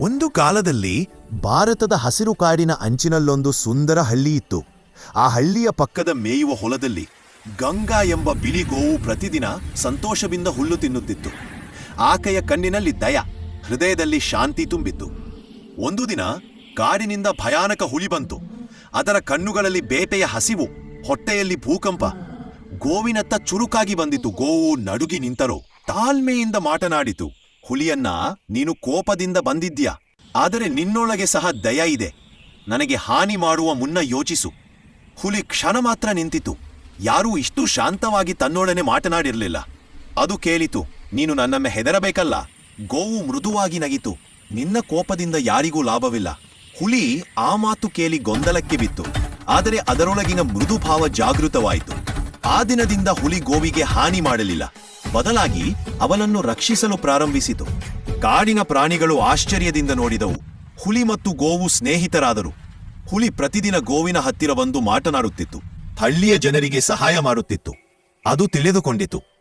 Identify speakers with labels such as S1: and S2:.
S1: ಒಂದು ಕಾಲದಲ್ಲಿ ಭಾರತದ ಹಸಿರು ಕಾಡಿನ ಅಂಚಿನಲ್ಲೊಂದು ಸುಂದರ ಹಳ್ಳಿ ಇತ್ತು. ಆ ಹಳ್ಳಿಯ ಪಕ್ಕದ ಮೇಯುವ ಹೊಲದಲ್ಲಿ ಗಂಗಾ ಎಂಬ ಬಿಳಿ ಗೋವು ಪ್ರತಿದಿನ ಸಂತೋಷದಿಂದ ಹುಲ್ಲು ತಿನ್ನುತ್ತಿತ್ತು. ಆಕೆಯ ಕಣ್ಣಿನಲ್ಲಿ ದಯ, ಹೃದಯದಲ್ಲಿ ಶಾಂತಿ ತುಂಬಿತ್ತು. ಒಂದು ದಿನ ಕಾಡಿನಿಂದ ಭಯಾನಕ ಹುಲಿ ಬಂತು. ಅದರ ಕಣ್ಣುಗಳಲ್ಲಿ ಬೇಟೆಯ ಹಸಿವು, ಹೊಟ್ಟೆಯಲ್ಲಿ ಭೂಕಂಪ, ಗೋವಿನತ್ತ ಚುರುಕಾಗಿ ಬಂದಿತು. ಗೋವು ನಡುಗಿ ನಿಂತರೋ, ತಾಳ್ಮೆಯಿಂದ ಮಾತನಾಡಿತು. ಹುಲಿಯನ್ನ ನೀನು ಕೋಪದಿಂದ ಬಂದಿದ್ಯಾ ಆದರೆ ನಿನ್ನೊಳಗೆ ಸಹ ದಯ ಇದೆ. ನನಗೆ ಹಾನಿ ಮಾಡುವ ಮುನ್ನ ಯೋಚಿಸು. ಹುಲಿ ಕ್ಷಣ ಮಾತ್ರ ನಿಂತಿತು. ಯಾರೂ ಇಷ್ಟು ಶಾಂತವಾಗಿ ತನ್ನೊಡನೆ ಮಾತನಾಡಿರಲಿಲ್ಲ. ಅದು ಕೇಳಿತು, ನೀನು ನನ್ನನ್ನು ಹೆದರಬೇಕಲ್ಲ? ಗೋವು ಮೃದುವಾಗಿ ನಗಿತು. ನಿನ್ನ ಕೋಪದಿಂದ ಯಾರಿಗೂ ಲಾಭವಿಲ್ಲ. ಹುಲಿ ಆ ಮಾತು ಕೇಳಿ ಗೊಂದಲಕ್ಕೆ ಬಿತ್ತು. ಆದರೆ ಅದರೊಳಗಿನ ಮೃದು ಭಾವ ಜಾಗೃತವಾಯಿತು. ಆ ದಿನದಿಂದ ಹುಲಿ ಗೋವಿಗೆ ಹಾನಿ ಮಾಡಲಿಲ್ಲ. ಬದಲಾಗಿ ಅವನನ್ನು ರಕ್ಷಿಸಲು ಪ್ರಾರಂಭಿಸಿತು. ಕಾಡಿನ ಪ್ರಾಣಿಗಳು ಆಶ್ಚರ್ಯದಿಂದ ನೋಡಿದವು. ಹುಲಿ ಮತ್ತು ಗೋವು ಸ್ನೇಹಿತರಾದರು. ಹುಲಿ ಪ್ರತಿದಿನ ಗೋವಿನ ಹತ್ತಿರ ಬಂದು ಮಾತನಾಡುತ್ತಿತ್ತು. ಹಳ್ಳಿಯ ಜನರಿಗೆ ಸಹಾಯ ಮಾಡುತ್ತಿತ್ತು. ಅದು ತಿಳಿದುಕೊಂಡಿತು.